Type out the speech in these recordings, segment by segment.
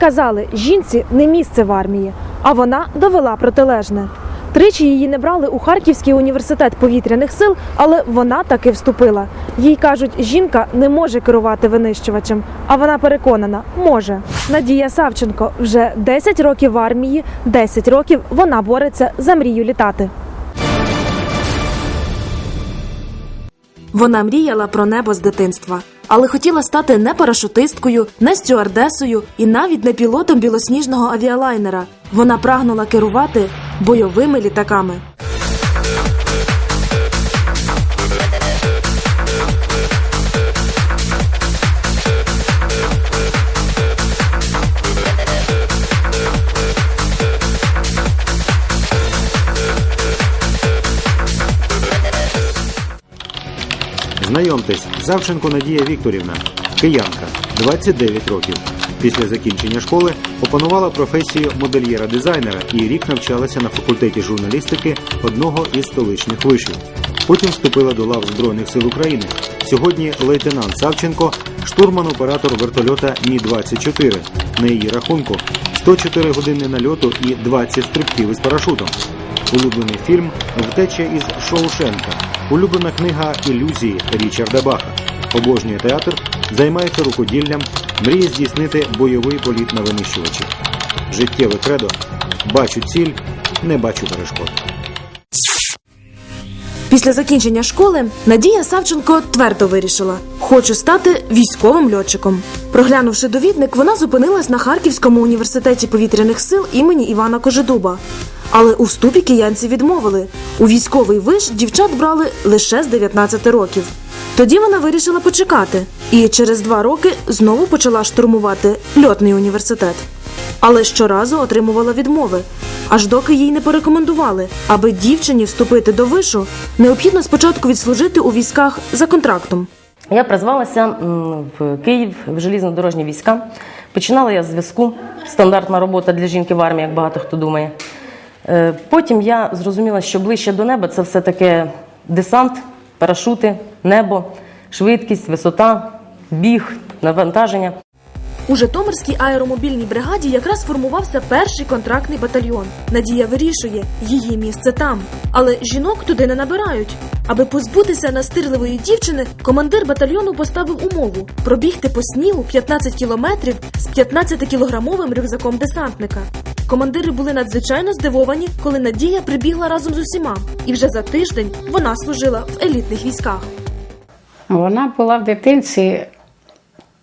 Казали, жінці не місце в армії, а вона довела протилежне. Тричі її не брали у Харківський університет повітряних сил, але вона таки вступила. Їй кажуть, жінка не може керувати винищувачем, а вона переконана, може. Надія Савченко вже 10 років в армії, 10 років вона бореться за мрію літати. Вона мріяла про небо з дитинства, але хотіла стати не парашутисткою, не стюардесою і навіть не пілотом білосніжного авіалайнера. Вона прагнула керувати бойовими літаками. Знайомтесь, Савченко Надія Вікторівна, киянка, 29 років. Після закінчення школи опанувала професію модельєра-дизайнера і рік навчалася на факультеті журналістики одного із столичних вишів. Потім вступила до лав Збройних сил України. Сьогодні лейтенант Савченко, штурман-оператор вертольота Мі-24. На її рахунку 104 години нальоту і 20 стрибків із парашутом. Улюблений фільм Втеча із Шоушенка. Улюблена книга Ілюзії Річарда Баха. Обожнює театр, займається рукоділлям, мріє здійснити бойовий політ на винищувачі. Життєве кредо бачу ціль, не бачу перешкод. Після закінчення школи Надія Савченко твердо вирішила: хочу стати військовим льотчиком. Проглянувши довідник, вона зупинилась на Харківському університеті повітряних сил імені Івана Кожедуба. Але у вступі киянці відмовили. У військовий виш дівчат брали лише з 19 років. Тоді вона вирішила почекати і через два роки знову почала штурмувати льотний університет. Але щоразу отримувала відмови, аж доки їй не порекомендували, аби дівчині вступити до вишу, необхідно спочатку відслужити у військах за контрактом. Я призвалася в Київ в желізнодорожні війська. Починала я зв'язку. Стандартна робота для жінки в армії, як багато хто думає. Е, Потім я зрозуміла, що ближче до неба це все таки десант, парашути, небо, швидкість, висота, біг, навантаження. У Житомирській аеромобільній бригаді якраз формувався перший контрактний батальйон. Надія вирішує, її місце там. Але жінок туди не набирають. Аби позбутися настирливої дівчини, командир батальйону поставив умову пробігти по снігу 15 кілометрів з 15-кілограмовим рюкзаком десантника. Командири були надзвичайно здивовані, коли Надія прибігла разом з усіма, і вже за тиждень вона служила в елітних військах. Вона була в дитинці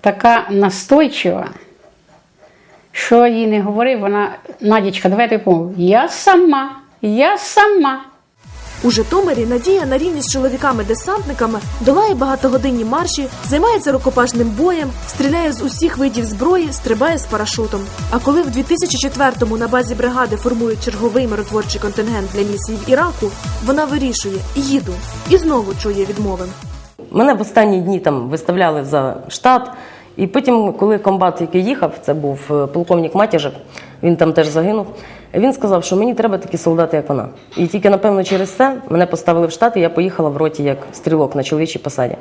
така настойчива, що їй не говорив, вона, Надічка, давай допомогу. Я сама, я сама. У Житомирі Надія на рівні з чоловіками-десантниками долає багатогодинні марші, займається рукопашним боєм, стріляє з усіх видів зброї, стрибає з парашутом. А коли в 2004-му на базі бригади формують черговий миротворчий контингент для місії в Іраку, вона вирішує їду і знову чує відмови. Мене в останні дні там виставляли за штат. І потім, коли комбат, який їхав, це був е, полковник Матяжев, він там теж загинув. Він сказав, що мені треба такі солдати, як вона. І тільки, напевно, через це мене поставили в штат, і я поїхала в роті як стрілок на чоловічій посаді.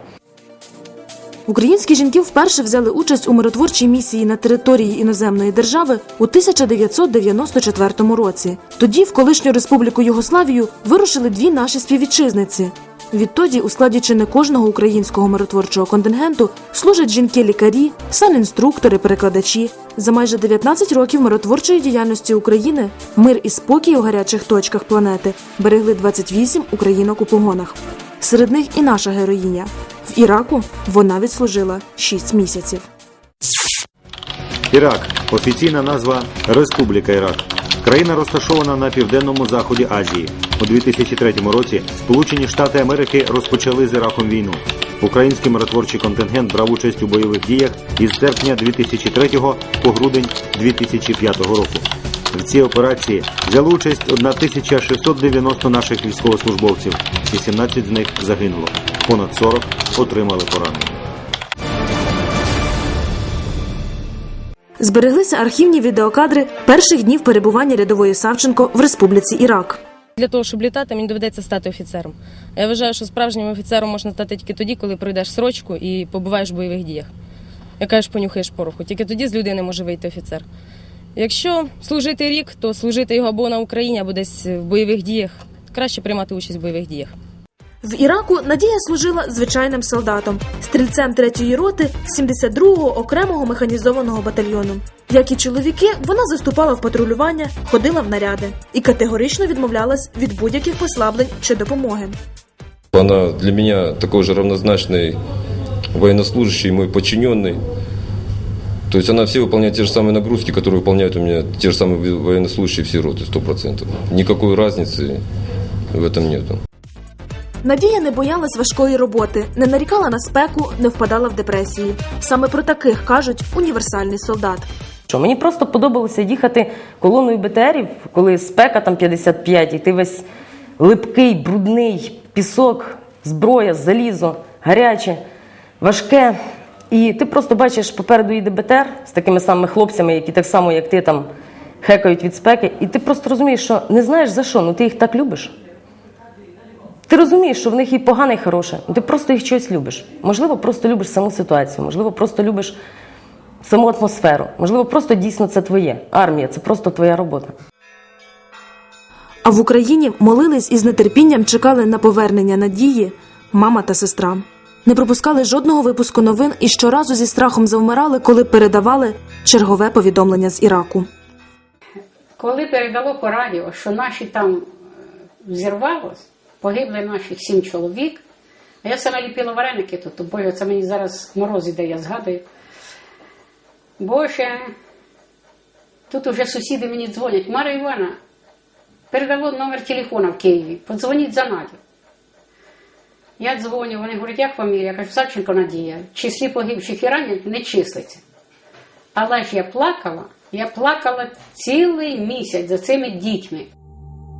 Українські жінки вперше взяли участь у миротворчій місії на території іноземної держави у 1994 році. Тоді в колишню республіку Югославію вирушили дві наші співвітчизниці. Відтоді у складі чи не кожного українського миротворчого контингенту служать жінки-лікарі, санінструктори, перекладачі. За майже 19 років миротворчої діяльності України мир і спокій у гарячих точках планети берегли 28 українок у погонах. Серед них і наша героїня. В Іраку вона відслужила 6 місяців. Ірак офіційна назва Республіка Ірак. Країна розташована на південному заході Азії. У 2003 році Сполучені Штати Америки розпочали з Іраком війну. Український миротворчий контингент брав участь у бойових діях із серпня 2003 по грудень 2005 року. В цій операції взяли участь 1690 наших військовослужбовців. 18 з них загинуло. Понад 40 отримали поранення. Збереглися архівні відеокадри перших днів перебування рядової Савченко в Республіці Ірак. Для того, щоб літати, мені доведеться стати офіцером. Я вважаю, що справжнім офіцером можна стати тільки тоді, коли пройдеш срочку і побуваєш в бойових діях. яка ж понюхаєш пороху. Тільки тоді з людини може вийти офіцер. Якщо служити рік, то служити його або на Україні, або десь в бойових діях. Краще приймати участь в бойових діях. В Іраку Надія служила звичайним солдатом, стрільцем 3-ї роти 72-го окремого механізованого батальйону. Як і чоловіки, вона заступала в патрулювання, ходила в наряди і категорично відмовлялась від будь-яких послаблень чи допомоги. Она для меня такой же равнозначный военнослужащий, мой подчиненный. То есть она все выполняет те же самые нагрузки, которые выполняют у меня те же самые военнослужащие все роты, сто процентов. Никакой разницы в этом нету. Надія не боялась важкої роботи, не нарікала на спеку, не впадала в депресії. Саме про таких кажуть універсальний солдат. Що мені просто подобалося їхати колоною БТРів, коли спека там 55, і ти весь липкий, брудний, пісок, зброя, залізо, гаряче, важке. І ти просто бачиш, попереду їде БТР з такими самими хлопцями, які так само, як ти там хекають від спеки, і ти просто розумієш, що не знаєш за що, ну ти їх так любиш. Ти розумієш, що в них і погане, і хороше. Ну, Ти просто їх щось любиш. Можливо, просто любиш саму ситуацію, можливо, просто любиш саму атмосферу. Можливо, просто дійсно це твоє. Армія це просто твоя робота. А в Україні молились і з нетерпінням чекали на повернення Надії, мама та сестра. Не пропускали жодного випуску новин і щоразу зі страхом завмирали, коли передавали чергове повідомлення з Іраку. Коли передало по радіо, що наші там е, взірвалось, погибли наші сім чоловік, а я саме ліпила вареники тут, то, боже, це мені зараз мороз іде, я згадую. Боже, тут уже сусіди мені дзвонять. Мара Івана, передало номер телефона в Києві, подзвоніть за Надю. Я дзвоню, вони говорять, як фамілія? Я кажу, Савченко Надія. Числі погибших і ранених не числиться. Але ж я плакала, я плакала цілий місяць за цими дітьми.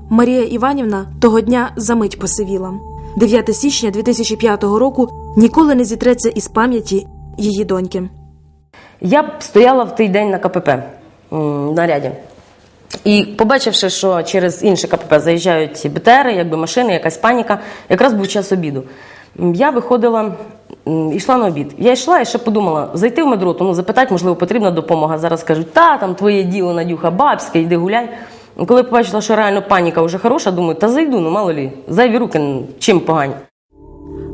Марія Іванівна того дня замить посивіла. 9 січня 2005 року ніколи не зітреться із пам'яті її доньки. Я стояла в той день на КПП наряді. І побачивши, що через інше КПП заїжджають БТРи, якби машини, якась паніка, якраз був час обіду. Я виходила, йшла на обід. Я йшла і ще подумала, зайти в медроту, ну запитати, можливо, потрібна допомога. Зараз кажуть, та там твоє діло, Надюха, бабське, йди гуляй. Ну, Коли побачила, що реально паніка вже хороша, думаю, та зайду, ну мало лі, зайві руки чим погані.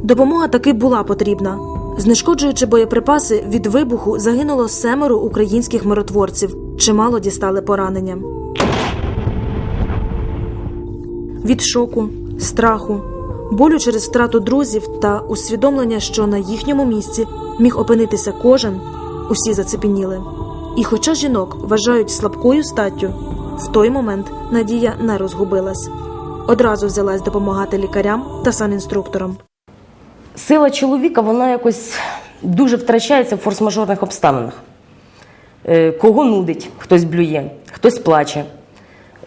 Допомога таки була потрібна. Знешкоджуючи боєприпаси, від вибуху загинуло семеро українських миротворців, чимало дістали поранення. Від шоку, страху, болю через втрату друзів та усвідомлення, що на їхньому місці міг опинитися кожен, усі зацепеніли. І хоча жінок вважають слабкою статтю, в той момент Надія не розгубилась. Одразу взялась допомагати лікарям та санінструкторам. Сила чоловіка, вона якось дуже втрачається в форс-мажорних обставинах. Е, Кого нудить, хтось блює, хтось плаче,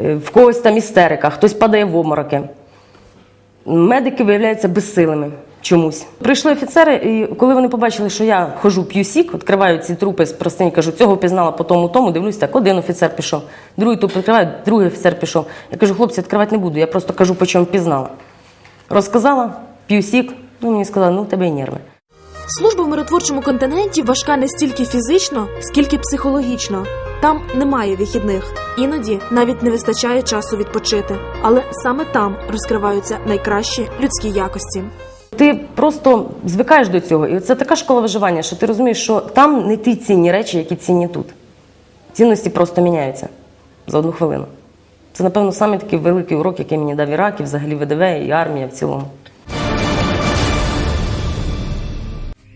е, в когось там істерика, хтось падає в обмороки. Медики виявляються безсилими чомусь. Прийшли офіцери, і коли вони побачили, що я хожу, п'ю сік, відкриваю ці трупи з простині, кажу, цього пізнала по тому, тому, дивлюсь, так, один офіцер пішов, другий труп відкриваю, другий офіцер пішов. Я кажу, хлопці, відкривати не буду, я просто кажу, по чому пізнала. Розказала, п'ю сік, ну мені сказали, ну у тебе і нерви. Служба в миротворчому континенті важка не стільки фізично, скільки психологічно. Там немає вихідних, іноді навіть не вистачає часу відпочити. Але саме там розкриваються найкращі людські якості. Ти просто звикаєш до цього, і це така школа виживання, що ти розумієш, що там не ті цінні речі, які цінні тут. Цінності просто міняються за одну хвилину. Це, напевно, саме такий великий урок, який мені дав Ірак, і взагалі ВДВ, і армія в цілому.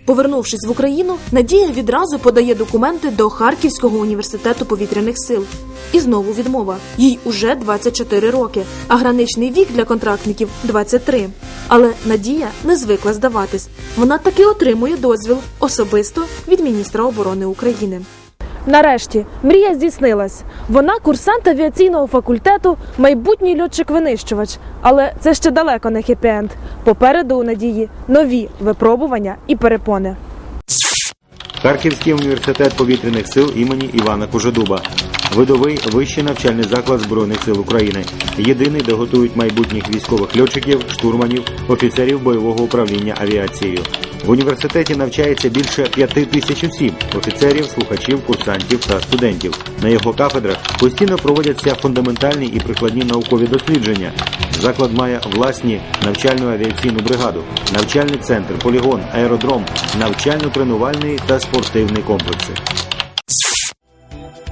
Повернувшись в Україну, Надія відразу подає документи до Харківського університету повітряних сил. І знову відмова. Їй уже 24 роки, а граничний вік для контрактників 23. Але Надія не звикла здаватись. Вона таки отримує дозвіл особисто від міністра оборони України. Нарешті мрія здійснилась. Вона курсант авіаційного факультету, майбутній льотчик-винищувач. Але це ще далеко не хеппі-енд. Попереду у надії нові випробування і перепони. Харківський університет повітряних сил імені Івана Кожедуба. Видовий вищий навчальний заклад Збройних сил України. Єдиний, де готують майбутніх військових льотчиків, штурманів, офіцерів бойового управління авіацією. В університеті навчається більше п'яти тисяч осіб офіцерів, слухачів, курсантів та студентів. На його кафедрах постійно проводяться фундаментальні і прикладні наукові дослідження. Заклад має власні навчальну авіаційну бригаду, навчальний центр, полігон, аеродром, навчально-тренувальний та спортивний комплекси.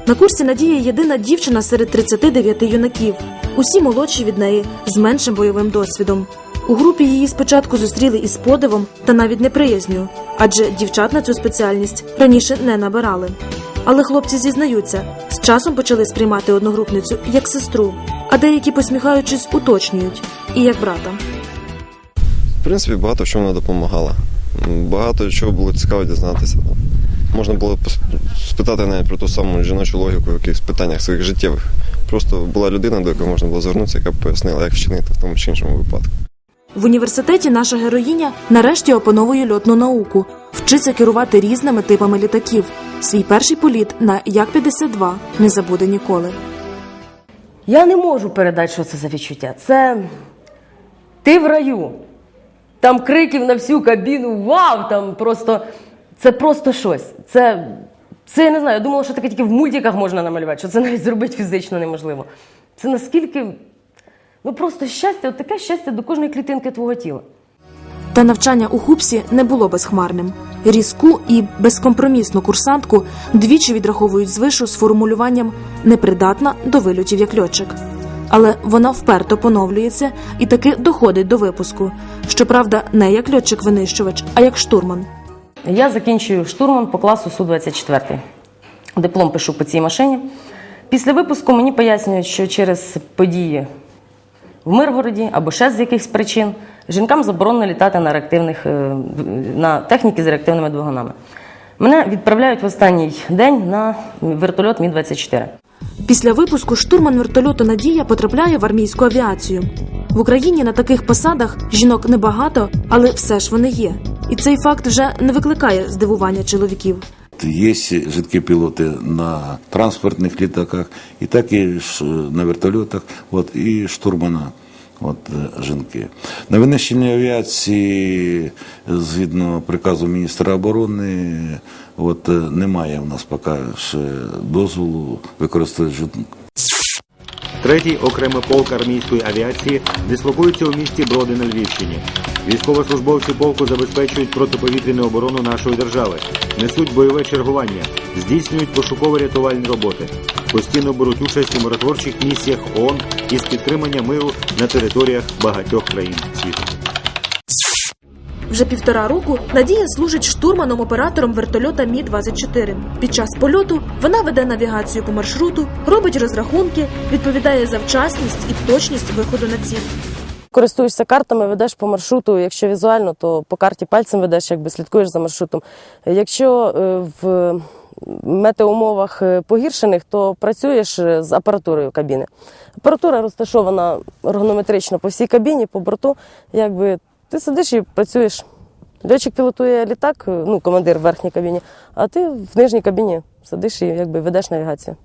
На курсі Надія єдина дівчина серед 39 юнаків. Усі молодші від неї з меншим бойовим досвідом. У групі її спочатку зустріли із подивом та навіть неприязню, адже дівчат на цю спеціальність раніше не набирали. Але хлопці зізнаються, з часом почали сприймати одногрупницю як сестру, а деякі, посміхаючись, уточнюють і як брата. В принципі, багато в чому вона допомагала. Багато чого було цікаво дізнатися. Можна було спитати навіть про ту саму жіночу логіку в якихось питаннях своїх життєвих. Просто була людина, до якої можна було звернутися, яка б пояснила, як вчинити в тому чи іншому випадку. В університеті наша героїня нарешті опановує льотну науку, вчиться керувати різними типами літаків. Свій перший політ на Як-52 не забуде ніколи. Я не можу передати, що це за відчуття. Це ти в раю. Там криків на всю кабіну, вау! Там просто це просто щось. Це, це я не знаю. Я думала, що таке тільки в мультиках можна намалювати, що це навіть зробити фізично неможливо. Це наскільки ну просто щастя, от таке щастя до кожної клітинки твого тіла. Та навчання у Хупсі не було безхмарним. Різку і безкомпромісну курсантку двічі відраховують з вишу з формулюванням непридатна до вильотів як льотчик. Але вона вперто поновлюється і таки доходить до випуску. Щоправда, не як льотчик-винищувач, а як штурман. Я закінчую штурман по класу Су-24. Диплом пишу по цій машині. Після випуску мені пояснюють, що через події в Миргороді або ще з якихось причин жінкам заборонено літати на, реактивних, е, на техніки з реактивними двигунами. Мене відправляють в останній день на вертольот Мі-24. Після випуску штурман вертольоту Надія потрапляє в армійську авіацію. В Україні на таких посадах жінок небагато, але все ж вони є. І цей факт вже не викликає здивування чоловіків. Є жидкі пілоти на транспортних літаках, і так і на вертольотах, от, і штурмана. От е, жінки на винищенні авіації, згідно приказу міністра оборони, от е, немає в нас поки ще дозволу використовувати жінок. Третій окремий полк армійської авіації дислокується у місті Броди на Львівщині. Військовослужбовці полку забезпечують протиповітряну оборону нашої держави, несуть бойове чергування, здійснюють пошуково-рятувальні роботи, постійно беруть участь у миротворчих місіях ООН із підтримання миру на територіях багатьох країн світу. Вже півтора року Надія служить штурманом-оператором вертольота Мі 24 Під час польоту вона веде навігацію по маршруту, робить розрахунки, відповідає за вчасність і точність виходу на ціль. Користуєшся картами, ведеш по маршруту. Якщо візуально, то по карті пальцем ведеш, якби слідкуєш за маршрутом. Якщо е, в метеоумовах е, погіршених, то працюєш е, з апаратурою кабіни. Апаратура розташована ергонометрично по всій кабіні, по борту. Якби ти сидиш і працюєш. Льотчик пілотує літак, ну, командир в верхній кабіні, а ти в нижній кабіні сидиш і якби ведеш навігацію.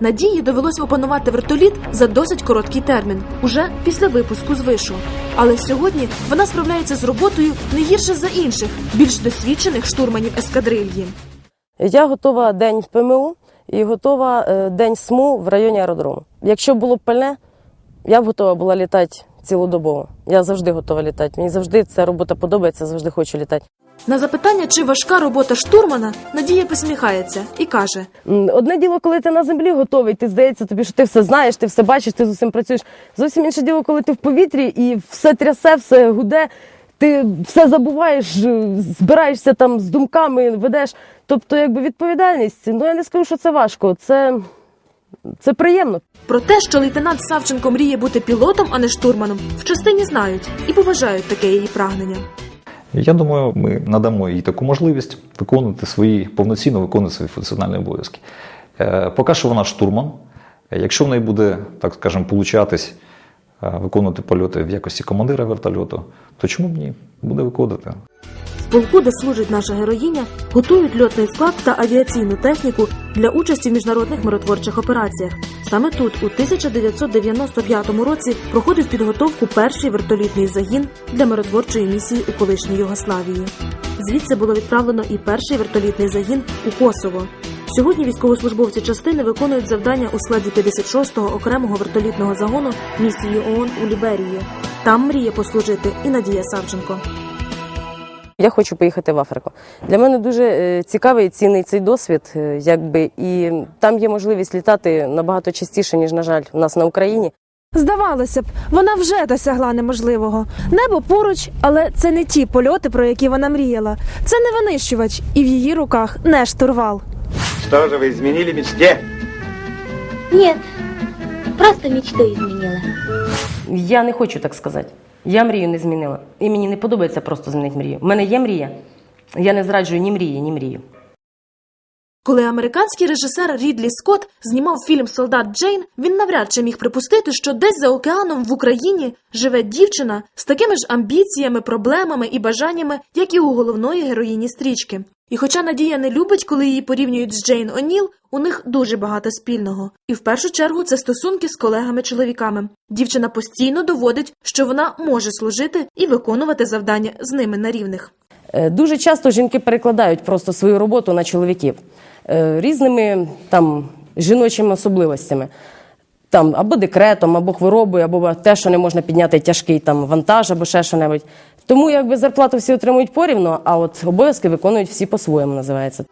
Надії довелось опанувати вертоліт за досить короткий термін, уже після випуску з вишу. Але сьогодні вона справляється з роботою не гірше за інших, більш досвідчених штурманів ескадрильї. Я готова день ПМУ і готова е, день СМУ в районі аеродрому. Якщо було б пальне, я б готова була літати цілодобово. Я завжди готова літати. Мені завжди ця робота подобається, завжди хочу літати. На запитання, чи важка робота штурмана, Надія посміхається і каже: Одне діло, коли ти на землі готовий, ти здається тобі, що ти все знаєш, ти все бачиш, ти з усім працюєш. Зовсім інше діло, коли ти в повітрі і все трясе, все гуде, ти все забуваєш, е, збираєшся там з думками, ведеш. Тобто, якби відповідальність, ну я не скажу, що це важко, це, це приємно. про те, що лейтенант Савченко мріє бути пілотом, а не штурманом, в частині знають і поважають таке її прагнення. Я думаю, ми надамо їй таку можливість виконувати свої повноцінно виконувати свої функціональні обов'язки. Е, Поки що вона штурман. Е, Якщо в неї буде, так скажемо, получатись виконувати польоти в якості командира вертольоту, то чому б ні? Буде виконувати. В полку, де служить наша героїня, готують льотний склад та авіаційну техніку для участі в міжнародних миротворчих операціях. Саме тут, у 1995 році, проходив підготовку перший вертолітний загін для миротворчої місії у колишній Югославії. Звідси було відправлено і перший вертолітний загін у Косово. Сьогодні військовослужбовці частини виконують завдання у складі 56-го окремого вертолітного загону місії ООН у Ліберії. Там мріє послужити і Надія Савченко. Я хочу поїхати в Африку. Для мене дуже е, цікавий і цінний цей досвід, е, якби і там є можливість літати набагато частіше, ніж, на жаль, у нас на Україні. Здавалося б, вона вже досягла неможливого. Небо поруч, але це не ті польоти, про які вона мріяла. Це не винищувач, і в її руках не штурвал. Что же вы изменили мечте? Нет, просто мечту изменила. Я не хочу так сказати. Я мрію не змінила. І мені не подобається просто змінити мрію. У мене є мрія. Я не зраджую ні мрії, ні мрію. Коли американський режисер Рідлі Скотт знімав фільм Солдат Джейн, він навряд чи міг припустити, що десь за океаном в Україні живе дівчина з такими ж амбіціями, проблемами і бажаннями, як і у головної героїні стрічки. І хоча Надія не любить, коли її порівнюють з Джейн О'Ніл, у них дуже багато спільного. І в першу чергу це стосунки з колегами-чоловіками. Дівчина постійно доводить, що вона може служити і виконувати завдання з ними на рівних. Е, Дуже часто жінки перекладають просто свою роботу на чоловіків е, різними там жіночими особливостями. Там або декретом, або хворобою, або те, що не можна підняти тяжкий там вантаж, або ще що-небудь. Тому якби зарплату всі отримують порівно, а от обов'язки виконують всі по-своєму, називається.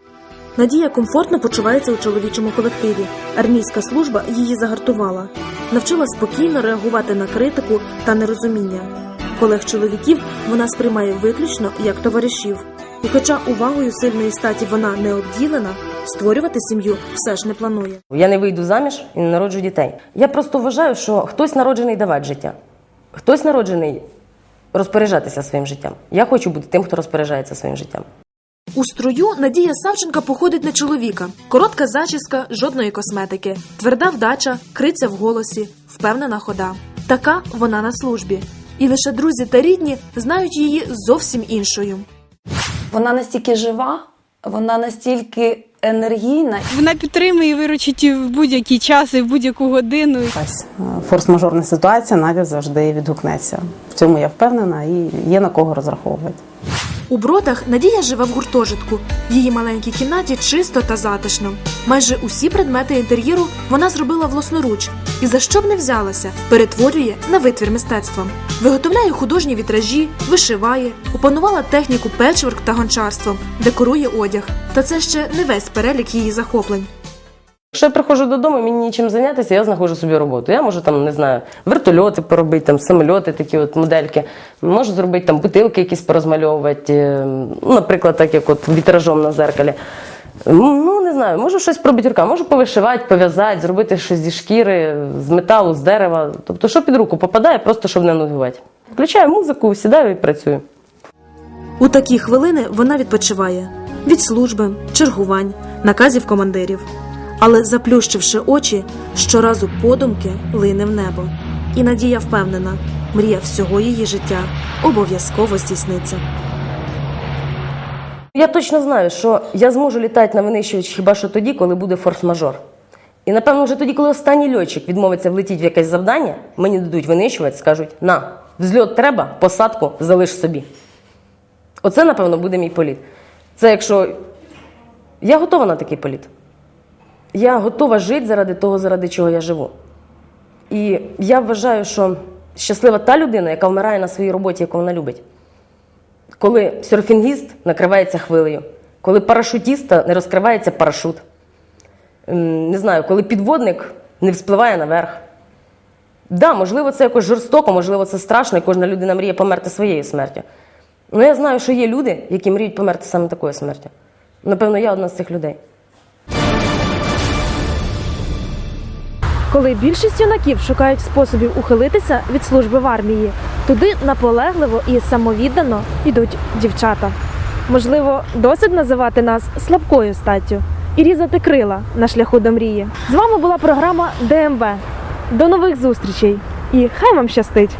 Надія комфортно почувається у чоловічому колективі. Армійська служба її загартувала, навчила спокійно реагувати на критику та нерозуміння. Колег чоловіків вона сприймає виключно як товаришів. І хоча увагою сильної статі вона не обділена, створювати сім'ю все ж не планує. Я не вийду заміж і не народжу дітей. Я просто вважаю, що хтось народжений давати життя, хтось народжений розпоряджатися своїм життям. Я хочу бути тим, хто розпоряджається своїм життям. У струю Надія Савченка походить на чоловіка. Коротка зачіска, жодної косметики, тверда вдача, криця в голосі, впевнена хода. Така вона на службі. І лише друзі та рідні знають її зовсім іншою. Вона настільки жива, вона настільки енергійна. Вона підтримує виручить в будь-який час і в будь-яку годину. Якась е, форс-мажорна ситуація, Надя завжди відгукнеться. В цьому я впевнена і є на кого розраховувати. У бродах Надія живе в гуртожитку. В її маленькій кімнаті чисто та затишно. Майже усі предмети інтер'єру вона зробила власноруч і за що б не взялася, перетворює на витвір мистецтва. Виготовляє художні вітражі, вишиває, опанувала техніку печворк та гончарством, декорує одяг. Та це ще не весь перелік її захоплень. Якщо я приходжу додому, мені нічим зайнятися, я знаходжу собі роботу. Я можу там, не знаю, вертольоти поробити, там, самольоти, такі от модельки. Можу зробити там бутилки якісь порозмальовувати, е, наприклад, так як от вітражом на зеркалі. Ну, не знаю, можу щось пробити руками, можу повишивати, пов'язати, зробити щось зі шкіри, з металу, з дерева. Тобто, що під руку попадає, просто щоб не нудьгувати. Включаю музику, сідаю і працюю. У такі хвилини вона відпочиває від служби, чергувань, наказів командирів. Але заплющивши очі, щоразу подумки лине в небо. І Надія впевнена, мрія всього її життя обов'язково здійсниться. Я точно знаю, що я зможу літати на винищувач хіба що тоді, коли буде форс-мажор. І напевно, вже тоді, коли останній льотчик відмовиться влетіти в якесь завдання, мені дадуть винищувач, скажуть: на, взльот треба, посадку залиш собі. Оце, напевно, буде мій політ. Це якщо я готова на такий політ. Я готова жити заради того, заради чого я живу. І я вважаю, що щаслива та людина, яка вмирає на своїй роботі, яку вона любить. Коли серфінгіст накривається хвилею, коли парашутіста не розкривається парашут. Не знаю, коли підводник не вспливає наверх. Да, можливо, це якось жорстоко, можливо, це страшно, і кожна людина мріє померти своєю смертю. Ну я знаю, що є люди, які мріють померти саме такою смертю. Напевно, я одна з цих людей. Коли більшість юнаків шукають способів ухилитися від служби в армії, туди наполегливо і самовіддано йдуть дівчата. Можливо, досить називати нас слабкою статтю і різати крила на шляху до мрії. З вами була програма ДМБ. До нових зустрічей і хай вам щастить!